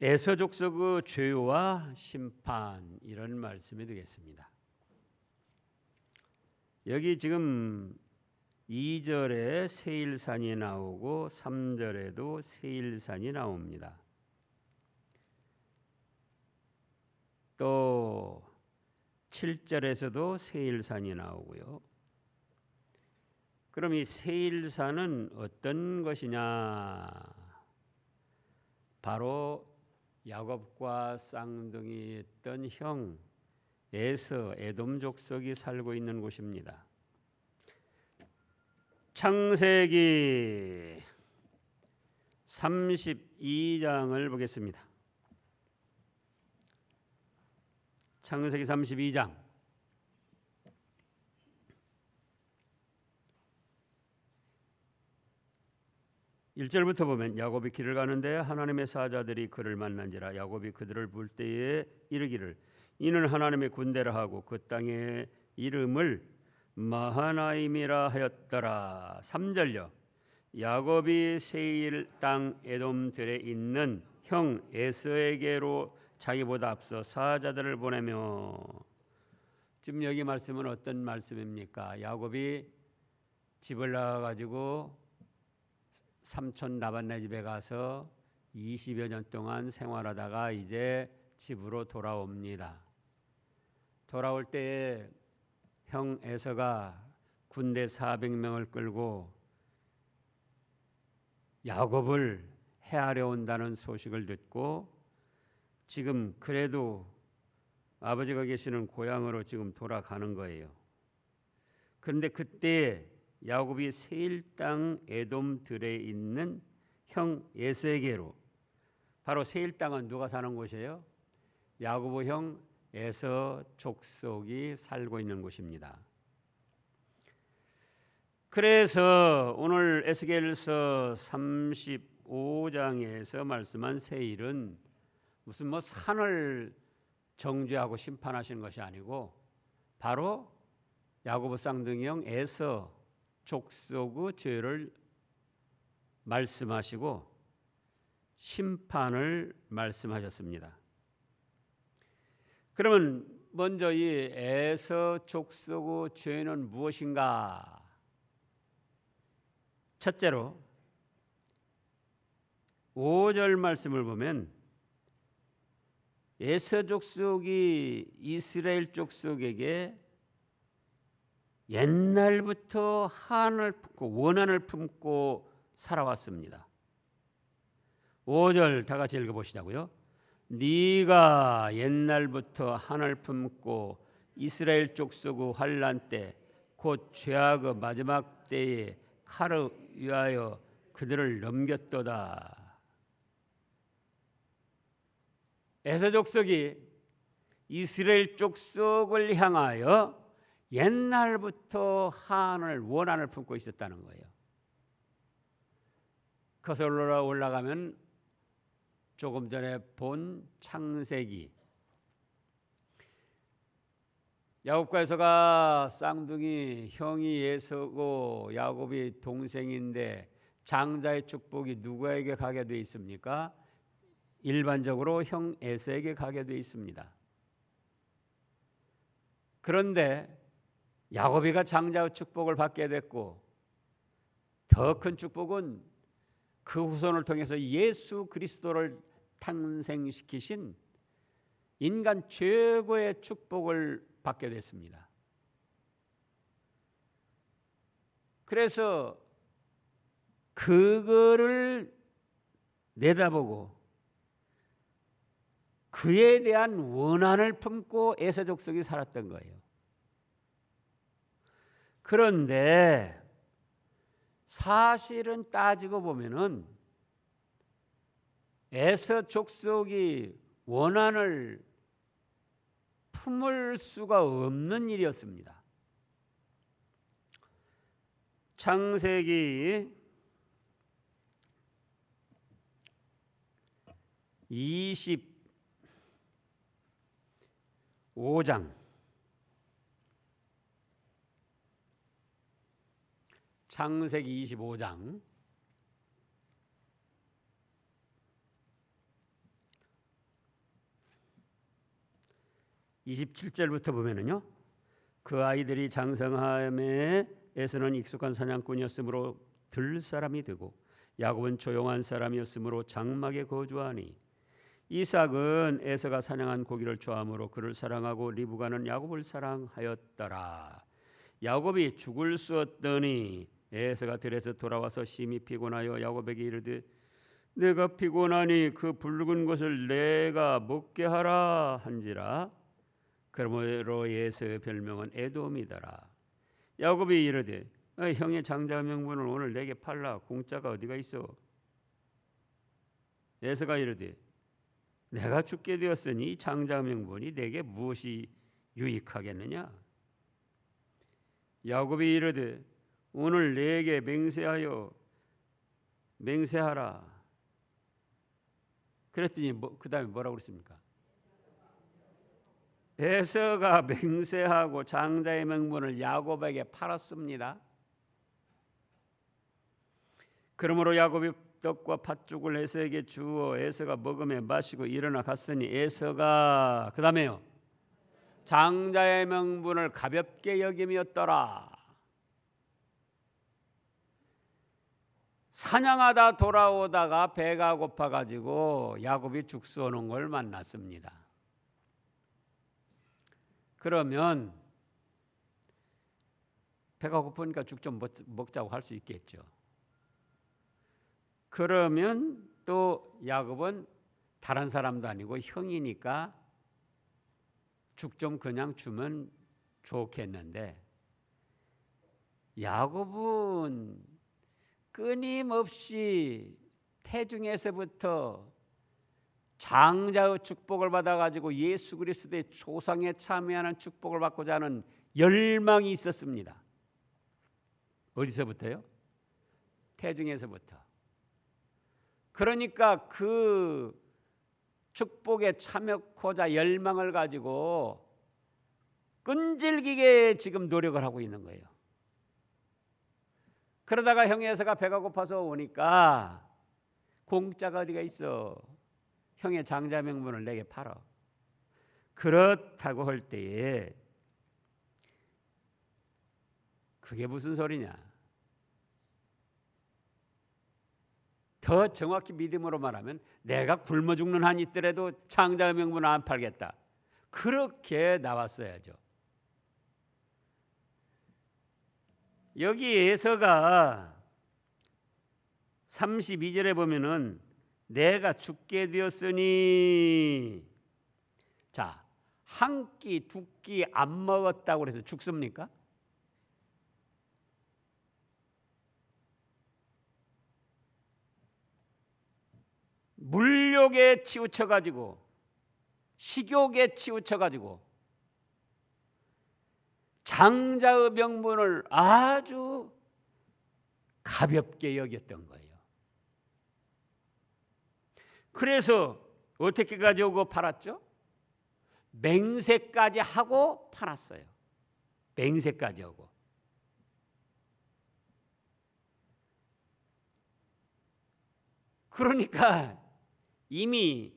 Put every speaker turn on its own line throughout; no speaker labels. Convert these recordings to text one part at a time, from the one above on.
에서 족속의 죄와 심판 이런 말씀이 되겠습니다. 여기 지금 2절에 세일산이 나오고 3절에도 세일산이 나옵니다. 또 7절에서도 세일산이 나오고요. 그럼 이 세일산은 어떤 것이냐? 바로 야곱과 쌍둥이 했던 형 에서 에돔 족속이 살고 있는 곳입니다. 창세기 32장을 보겠습니다. 창세기 32장 1절부터 보면 야곱이 길을 가는데 하나님의 사자들이 그를 만난지라 야곱이 그들을 볼 때에 이르기를 이는 하나님의 군대라 하고 그 땅의 이름을 마하나임이라 하였더라 3절요 야곱이 세일 땅 에돔들에 있는 형 에서에게로 자기보다 앞서 사자들을 보내며 지금 여기 말씀은 어떤 말씀입니까? 야곱이 집을 나가 가지고 삼촌 나반네 집에 가서 20여 년 동안 생활하다가 이제 집으로 돌아옵니다. 돌아올 때에 형 에서가 군대 400명을 끌고 야곱을 해하려 온다는 소식을 듣고 지금 그래도 아버지가 계시는 고향으로 지금 돌아가는 거예요. 그런데 그때 야곱이 세일 땅 에돔들에 있는 형 에서에게로 바로 세일 땅은 누가 사는 곳이에요? 야고보 형 에서 족속이 살고 있는 곳입니다. 그래서 오늘 에스겔서 35장에서 말씀한 세일은 무슨 뭐 산을 정죄하고 심판하시는 것이 아니고 바로 야고보 쌍둥이 형 에서 족속의 죄를 말씀하시고 심판을 말씀하셨습니다. 그러면 먼저 이 에서 족속의 죄는 무엇인가? 첫째로 5절 말씀을 보면 에서 족속이 이스라엘 족속에게 옛날부터 한을 품고 원한을 품고 살아왔습니다. 5절 다 같이 읽어 보시자고요. 네가 옛날부터 한을 품고 이스라엘 족속의 환란 때 곧 죄악의 마지막 때에 칼을 위하여 그들을 넘겼도다. 에서 족속이 이스라엘 족속을 향하여 옛날부터 한을 원한을 품고 있었다는 거예요. 거슬러 올라가면 조금 전에 본 창세기 야곱과 에서가 쌍둥이 형이 예서고 야곱이 동생인데 장자의 축복이 누구에게 가게 돼 있습니까? 일반적으로 형 에서에게 가게 돼 있습니다. 그런데 야곱이가 장자의 축복을 받게 됐고 더 큰 축복은 그 후손을 통해서 예수 그리스도를 탄생시키신 인간 최고의 축복을 받게 됐습니다. 그래서 그거를 내다보고 그에 대한 원한을 품고 에서 족속이 살았던 거예요. 그런데 사실은 따지고 보면은 에서 족속이 원한을 품을 수가 없는 일이었습니다. 창세기 25장 창세기 25장 27절부터 보면은요. 그 아이들이 장성함에 에서는 익숙한 사냥꾼이었으므로 들 사람이 되고 야곱은 조용한 사람이었으므로 장막에 거주하니 이삭은 에서가 사냥한 고기를 좋아함으로 그를 사랑하고 리브가는 야곱을 사랑하였더라. 야곱이 죽을 수 없더니 에서가 들에서 돌아와서 심히 피곤하여 야곱에게 이르되 내가 피곤하니 그 붉은 것을 내가 먹게 하라 한지라 그러므로 에서의 별명은 에돔이더라. 야곱이 이르되 어, 형의 장자 명분을 오늘 내게 팔라 공짜가 어디가 있어? 에서가 이르되 내가 죽게 되었으니 장자 명분이 내게 무엇이 유익하겠느냐? 야곱이 이르되 오늘 내게 맹세하여 맹세하라. 그랬더니 뭐, 그 다음에 뭐라고 그랬습니까? 에서가 맹세하고 장자의 명분을 야곱에게 팔았습니다. 그러므로 야곱이 떡과 팥죽을 에서에게 주어 에서가 먹으며 마시고 일어나 갔으니 에서가 그 다음에요. 장자의 명분을 가볍게 여김이었더라. 사냥하다 돌아오다가 배가 고파 가지고 야곱이 죽 쏘는 걸 만났습니다. 그러면 배가 고프니까 죽 좀 먹자고 할 수 있겠죠. 그러면 또 야곱은 다른 사람도 아니고 형이니까 죽 좀 그냥 주면 좋겠는데 야곱은 끊임없이 태중에서부터 장자의 축복을 받아가지고 예수 그리스도의 조상에 참여하는 축복을 받고자 하는 열망이 있었습니다. 어디서부터요? 태중에서부터. 그러니까 그 축복에 참여코자 열망을 가지고 끈질기게 지금 노력을 하고 있는 거예요. 그러다가 형의 에서가 배가 고파서 오니까 공짜가 어디가 있어? 형의 장자 명분을 내게 팔아. 그렇다고 할 때에 그게 무슨 소리냐? 더 정확히 믿음으로 말하면 내가 굶어 죽는 한 있더라도 장자의 명분을 안 팔겠다. 그렇게 나왔어야죠. 여기 에서가 32절에 보면은 내가 죽게 되었으니 자, 한 끼, 두 끼 안 먹었다고 해서 죽습니까? 물욕에 치우쳐 가지고 식욕에 치우쳐 가지고 장자의 명분을 아주 가볍게 여겼던 거예요. 그래서 어떻게 가져오고 팔았죠? 맹세까지 하고 팔았어요. 맹세까지 하고. 그러니까 이미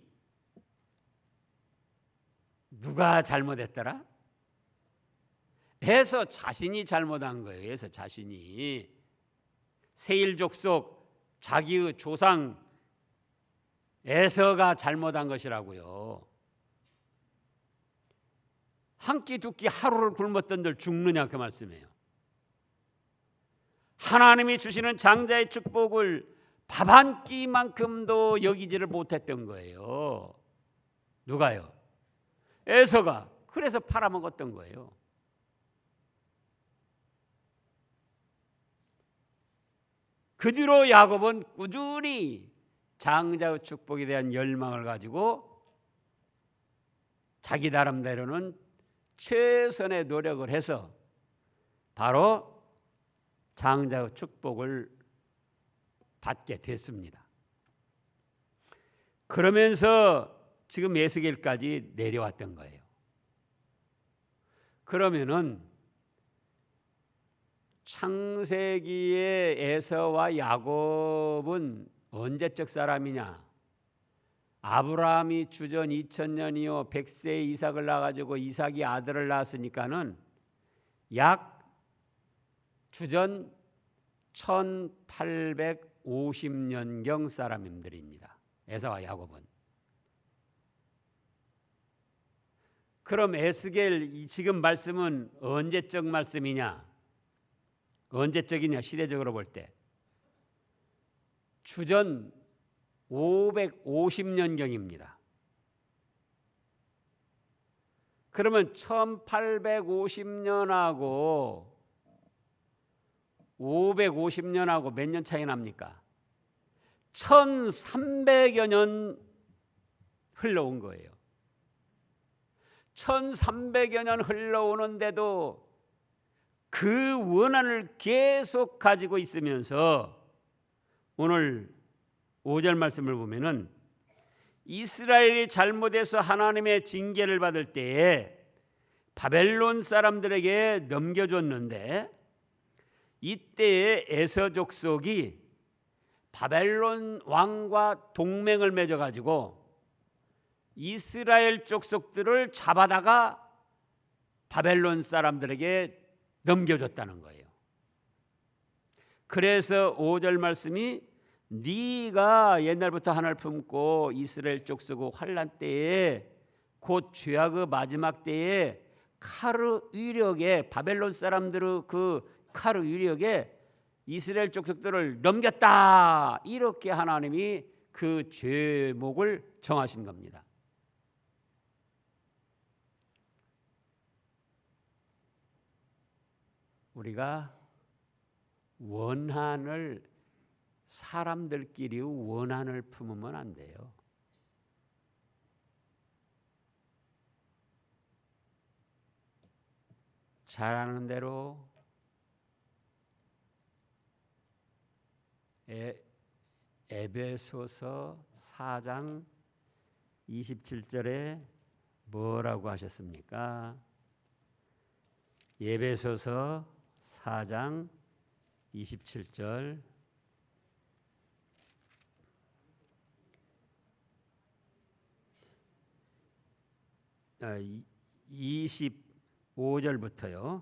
누가 잘못했더라? 해서 자신이 잘못한 거예요. 해서 자신이 세일족속 자기의 조상 에서가 잘못한 것이라고요. 한 끼 두 끼 하루를 굶었던들 죽느냐 그 말씀이에요. 하나님이 주시는 장자의 축복을 밥 한 끼만큼도 여기지를 못했던 거예요. 누가요? 에서가 그래서 팔아먹었던 거예요. 그 뒤로 야곱은 꾸준히 장자의 축복에 대한 열망을 가지고 자기 나름대로는 최선의 노력을 해서 바로 장자의 축복을 받게 됐습니다. 그러면서 지금 예수길까지 내려왔던 거예요. 그러면은 창세기의 에서와 야곱은 언제적 사람이냐? 아브라함이 주전 2000년이요 100세 이삭을 낳아가지고 이삭이 아들을 낳았으니까는 약 주전 1850년경 사람들입니다. 에사와 야곱은. 그럼 에스겔 이 지금 말씀은 언제적 말씀이냐? 언제적이냐 시대적으로 볼 때. 주전 550년경입니다. 그러면 1850년하고 550년하고 몇 년 차이 납니까? 1300여 년 흘러온 거예요. 1300여 년 흘러오는데도 그 원한을 계속 가지고 있으면서 오늘 5절 말씀을 보면은 이스라엘이 잘못해서 하나님의 징계를 받을 때에 바벨론 사람들에게 넘겨줬는데 이때에 에서 족 속이 바벨론 왕과 동맹을 맺어 가지고 이스라엘 족속들을 잡아다가 바벨론 사람들에게 넘겨줬다는 거예요. 그래서 5절 말씀이 네가 옛날부터 하나를 품고 이스라엘 족속의 환란 때에 곧 죄악의 마지막 때에 카르 위력에 바벨론 사람들의 그 카르 위력에 이스라엘 족속들을 넘겼다 이렇게 하나님이 그 죄목을 정하신 겁니다. 우리가 원한을 사람들끼리 원한을 품으면 안 돼요. 잘하는 대로 에, 에베소서 4장 27절에 뭐라고 하셨습니까? 예배소서 4장 27절 아, 25절부터요.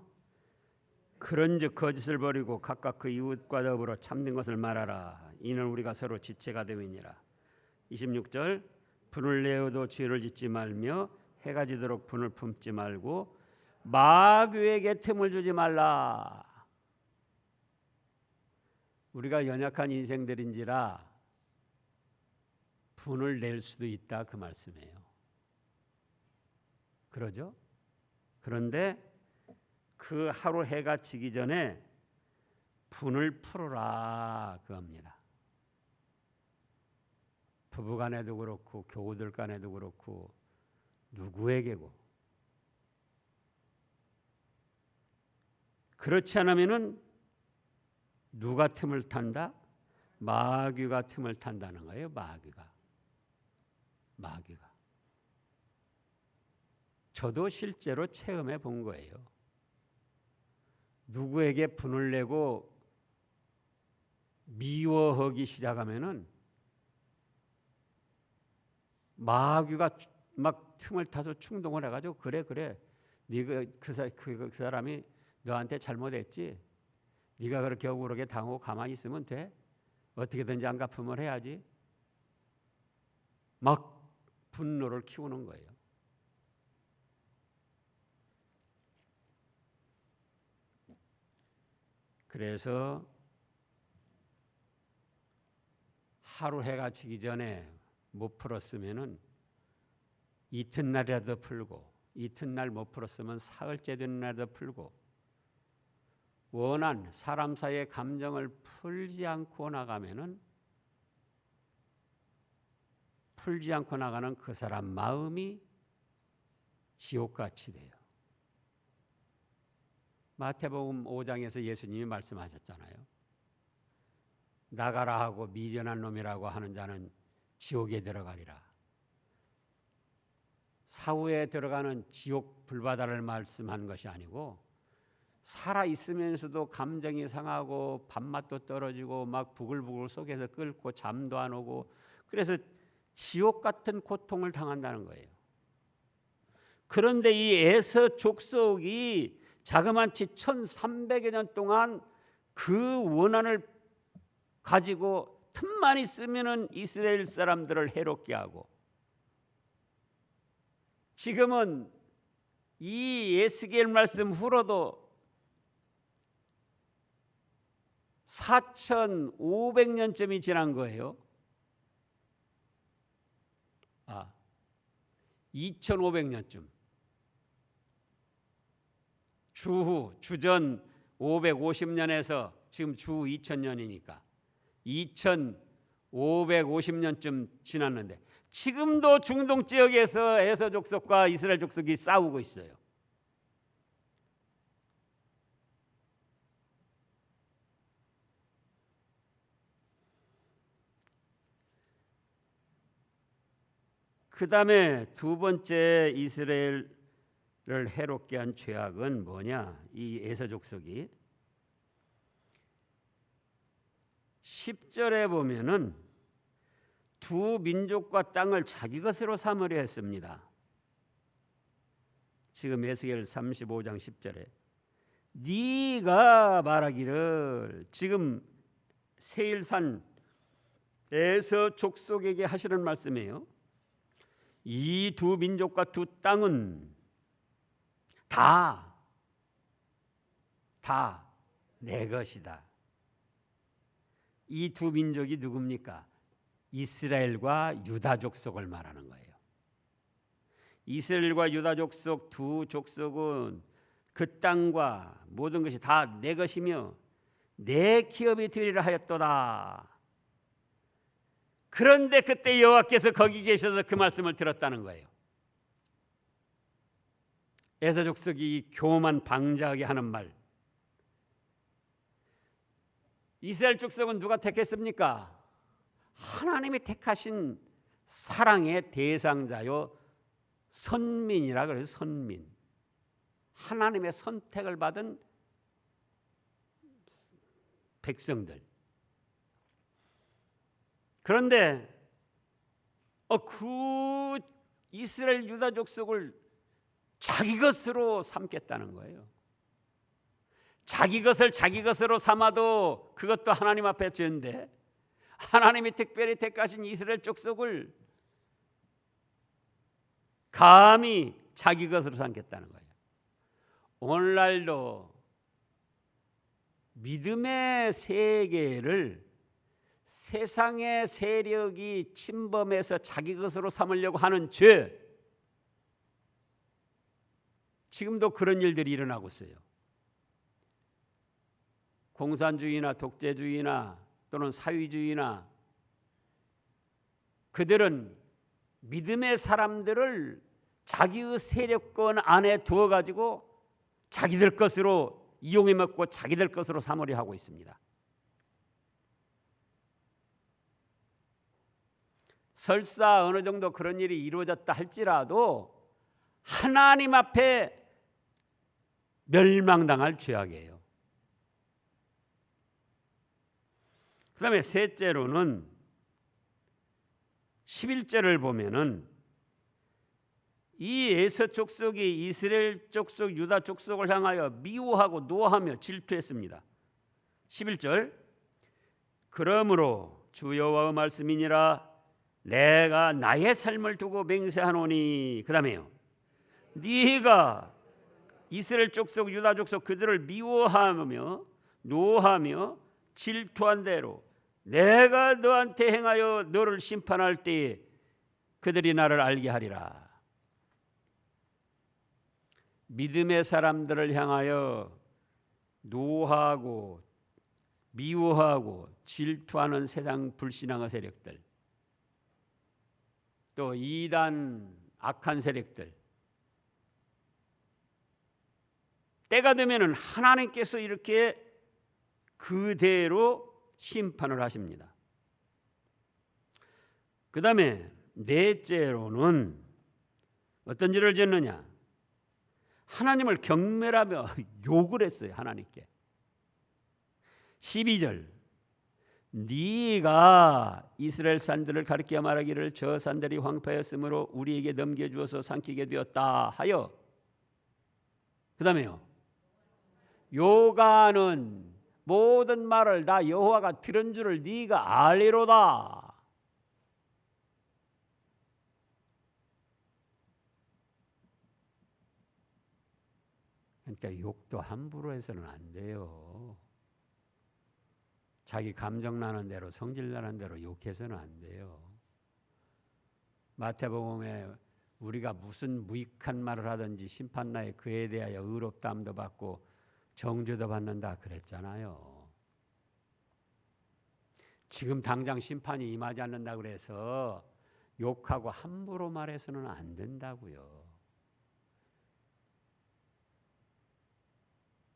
그런즉 거짓을 버리고 각각 그 이웃과 더불어 참는 것을 말하라. 이는 우리가 서로 지체가 됨이니라. 26절 분을 내어도 죄를 짓지 말며 해가 지도록 분을 품지 말고 마귀에게 틈을 주지 말라. 우리가 연약한 인생들인지라 분을 낼 수도 있다 그 말씀이에요. 그러죠? 그런데 그 하루 해가 지기 전에 분을 풀어라 그겁니다. 부부간에도 그렇고 교우들 간에도 그렇고 누구에게고 그렇지 않으면은 누가 틈을 탄다? 마귀가 틈을 탄다는 거예요. 마귀가 마귀가 저도 실제로 체험해 본 거예요. 누구에게 분을 내고 미워하기 시작하면은 마귀가 막 틈을 타서 충동을 해가지고 그래 그래 네가 그, 사, 그, 그 사람이 너한테 잘못했지 네가 그렇게 억울하게 당하고 가만히 있으면 돼 어떻게든지 안 갚으면 해야지 막 분노를 키우는 거예요. 그래서 하루 해가 지기 전에 못 풀었으면은 이튿날이라도 풀고 이튿날 못 풀었으면 사흘째 되는 날도 풀고 원한 사람 사이의 감정을 풀지 않고 나가면은 풀지 않고 나가는 그 사람 마음이 지옥같이 돼요. 마태복음 5장에서 예수님이 말씀하셨잖아요. 나가라 하고 미련한 놈이라고 하는 자는 지옥에 들어가리라. 사후에 들어가는 지옥 불바다를 말씀한 것이 아니고 살아 있으면서도 감정이 상하고 밥맛도 떨어지고 막 부글부글 속에서 끓고 잠도 안 오고 그래서 지옥 같은 고통을 당한다는 거예요. 그런데 이 에서 족속이 자그마치 1300여 년 동안 그 원한을 가지고 틈만 있으면은 이스라엘 사람들을 해롭게 하고 지금은 이 예스겔 말씀 후로도 4,500년쯤이 지난 거예요. 아, 2,500년쯤. 주후 주전 550년에서 지금 주 2000년이니까 2550년쯤 지났는데 지금도 중동 지역에서 에서 족속과 이스라엘 족속이 싸우고 있어요. 그 다음에 두 번째 이스라엘을 해롭게 한 죄악은 뭐냐? 이 에서 족 속이 10절에 보면은 두 민족과 땅을 자기 것으로 삼으려 했습니다. 지금 에스겔 35장 10절에 네가 말하기를 지금 세일산 에서 족속에게 하시는 말씀이에요. 이 두 민족과 두 땅은 다 다 내 것이다. 이 두 민족이 누굽니까? 이스라엘과 유다 족속을 말하는 거예요. 이스라엘과 유다 족속 두 족속은 그 땅과 모든 것이 다 내 것이며 내 기업이 되리라 하였도다. 그런데 그때 여호와께서 거기 계셔서 그 말씀을 들었다는 거예요. 에서 족속이 교만 방자하게 하는 말. 이스라엘 족속은 누가 택했습니까? 하나님이 택하신 사랑의 대상자요 선민이라 그래요. 선민. 하나님의 선택을 받은 백성들. 그런데 어, 그 이스라엘 유다 족속을 자기 것으로 삼겠다는 거예요. 자기 것을 자기 것으로 삼아도 그것도 하나님 앞에 죄인데 하나님이 특별히 택하신 이스라엘 족속을 감히 자기 것으로 삼겠다는 거예요. 오늘날도 믿음의 세계를 세상의 세력이 침범해서 자기 것으로 삼으려고 하는 죄 지금도 그런 일들이 일어나고 있어요. 공산주의나 독재주의나 또는 사회주의나 그들은 믿음의 사람들을 자기의 세력권 안에 두어 가지고 자기들 것으로 이용해 먹고 자기들 것으로 삼으려 하고 있습니다. 설사 어느 정도 그런 일이 이루어졌다 할지라도 하나님 앞에 멸망당할 죄악이에요. 그 다음에 셋째로는 11절을 보면은 이 에서 족속이 이스라엘 족속 유다 족속을 향하여 미워하고 노하며 질투했습니다. 11절 그러므로 주 여호와의 말씀이니라 내가 나의 삶을 두고 맹세하노니 그다음에요. 네가 이스라엘 족속 유다 족속 그들을 미워하며 노하며 질투한 대로 내가 너한테 행하여 너를 심판할 때에 그들이 나를 알게 하리라. 믿음의 사람들을 향하여 노하고 미워하고 질투하는 세상 불신앙의 세력들 또 이단 악한 세력들 때가 되면은 하나님께서 이렇게 그대로 심판을 하십니다. 그 다음에 넷째로는 어떤 일을 짓느냐? 하나님을 경멸하며 욕을 했어요. 하나님께. 12절 네가 이스라엘 산들을 가리켜 말하기를 저 산들이 황폐였으므로 우리에게 넘겨주어서 삼키게 되었다 하여. 그 다음에요. 요가는 모든 말을 다 여호와가 들은 줄을 네가 알리로다. 그러니까 욕도 함부로 해서는 안 돼요. 자기 감정 나는 대로 성질 나는 대로 욕해서는 안 돼요. 마태복음에 우리가 무슨 무익한 말을 하든지 심판나에 그에 대하여 의롭다함도 받고 정죄도 받는다 그랬잖아요. 지금 당장 심판이 임하지 않는다 그래서 욕하고 함부로 말해서는 안 된다고요.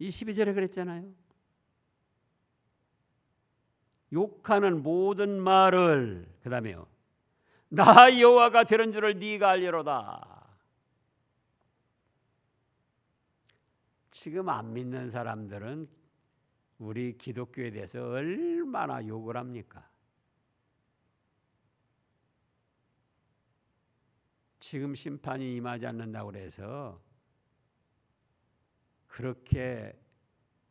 이 12절에 그랬잖아요. 욕하는 모든 말을 그다음에요. 나 여호와가 들은 줄을 네가 알리로다. 지금 안 믿는 사람들은 우리 기독교에 대해서 얼마나 욕을 합니까? 지금 심판이 임하지 않는다고 그래서 그렇게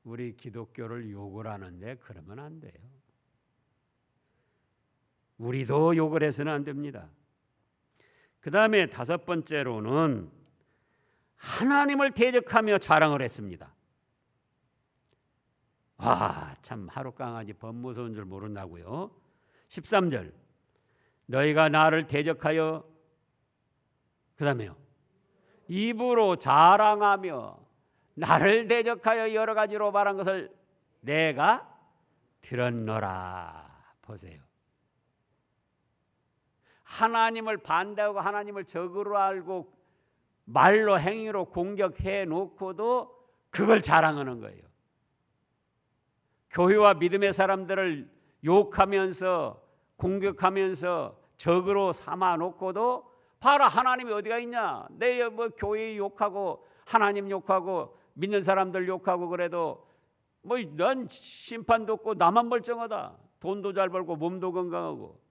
우리 기독교를 욕을 하는데 그러면 안 돼요. 우리도 욕을 해서는 안 됩니다. 그 다음에 다섯 번째로는 하나님을 대적하며 자랑을 했습니다. 와, 참 하루 강아지 범 무서운 줄 모른다고요. 13절. 너희가 나를 대적하여 그다음에요. 입으로 자랑하며 나를 대적하여 여러 가지로 말한 것을 내가 들었노라. 보세요. 하나님을 반대하고 하나님을 적으로 알고 말로 행위로 공격해 놓고도 그걸 자랑하는 거예요. 교회와 믿음의 사람들을 욕하면서 공격하면서 적으로 삼아 놓고도 봐라 하나님이 어디가 있냐? 내 뭐 교회 욕하고 하나님 욕하고 믿는 사람들 욕하고 그래도 뭐 넌 심판도 없고 나만 멀쩡하다. 돈도 잘 벌고 몸도 건강하고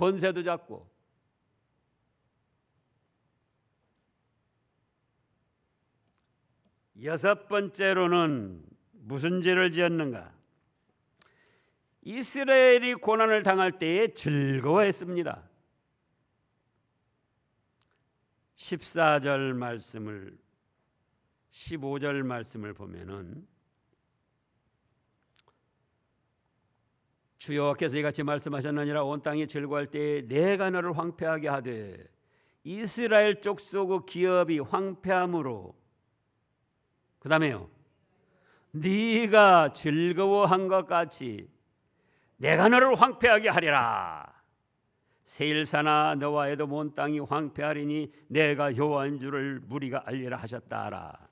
권세도 잡고 여섯 번째로는 무슨 죄를 지었는가? 이스라엘이 고난을 당할 때에 즐거워했습니다. 14절 말씀을 15절 말씀을 보면은 주여께서 이같이 말씀하셨느니라 온 땅이 즐거워할 때에 내가 너를 황폐하게 하되 이스라엘 족속의 기업이 황폐함으로. 그 다음에요. 네가 즐거워한 것 같이 내가 너를 황폐하게 하리라. 세일사나 너와 온 땅이 황폐하리니 내가 여호와인 줄을 무리가 알리라 하셨다라.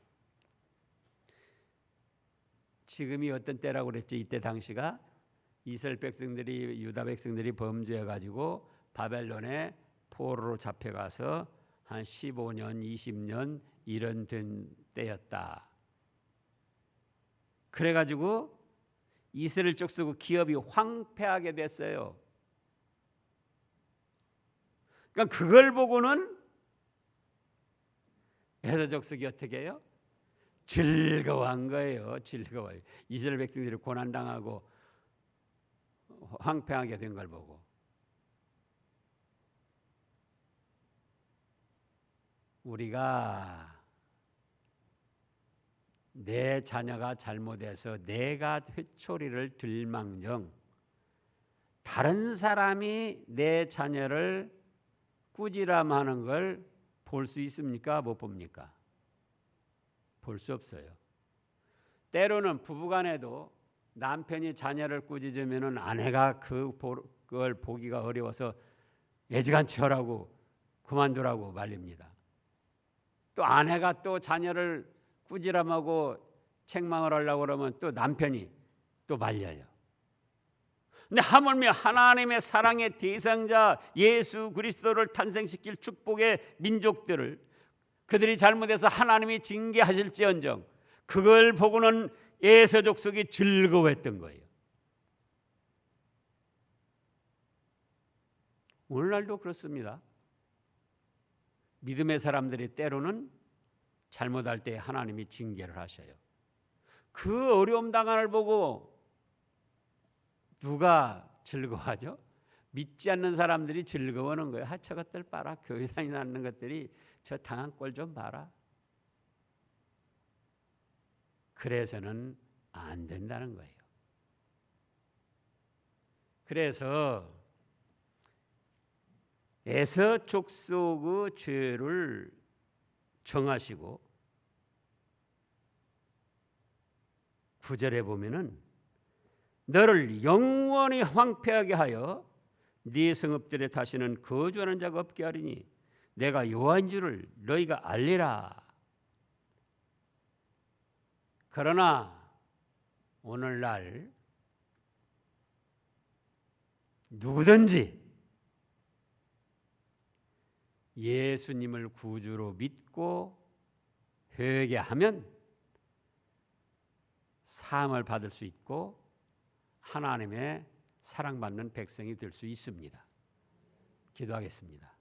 지금이 어떤 때라고 그랬죠? 이때 당시가 이스라엘 백성들이 유다 백성들이 범죄해 가지고 바벨론에 포로로 잡혀가서 한 15년, 20년 이런 된 때였다. 그래 가지고 이스라엘 족속 기업이 황폐하게 됐어요. 그러니까 그걸 보고는 에서 족속이 어떻게 해요? 즐거워한 거예요. 즐거워요. 이스라엘 백성들이 고난 당하고 황폐하게 된 걸 보고 우리가 내 자녀가 잘못해서 내가 회초리를 들망정 다른 사람이 내 자녀를 꾸지람하는 걸 볼 수 있습니까? 못 봅니까? 볼 수 없어요. 때로는 부부간에도 남편이 자녀를 꾸짖으면은 아내가 그 그걸 보기가 어려워서 애지간치 하라고 그만두라고 말립니다. 또 아내가 또 자녀를 꾸지람하고 책망을 하려고 그러면 또 남편이 또 말려요. 근데 하물며 하나님의 사랑의 대상자 예수 그리스도를 탄생시킬 축복의 민족들을 그들이 잘못해서 하나님이 징계하실지언정 그걸 보고는 에서 족속이 즐거워했던 거예요. 오늘날도 그렇습니다. 믿음의 사람들이 때로는 잘못할 때 하나님이 징계를 하셔요. 그 어려움 당한을 보고 누가 즐거워하죠? 믿지 않는 사람들이 즐거워하는 거예요. 아, 하차 것들 봐라. 교회 다니는 것들이 저 당한 꼴 좀 봐라. 그래서는 안 된다는 거예요. 그래서 에서 족속의 죄를 정하시고 구절에 보면은 너를 영원히 황폐하게 하여 네 성읍들에 다시는 거주하는 자가 없게 하리니 내가 여호와인 줄을 너희가 알리라. 그러나 오늘날 누구든지 예수님을 구주로 믿고 회개 하면 사함을 받을 수 있고 하나님의 사랑받는 백성이 될 수 있습니다. 기도하겠습니다.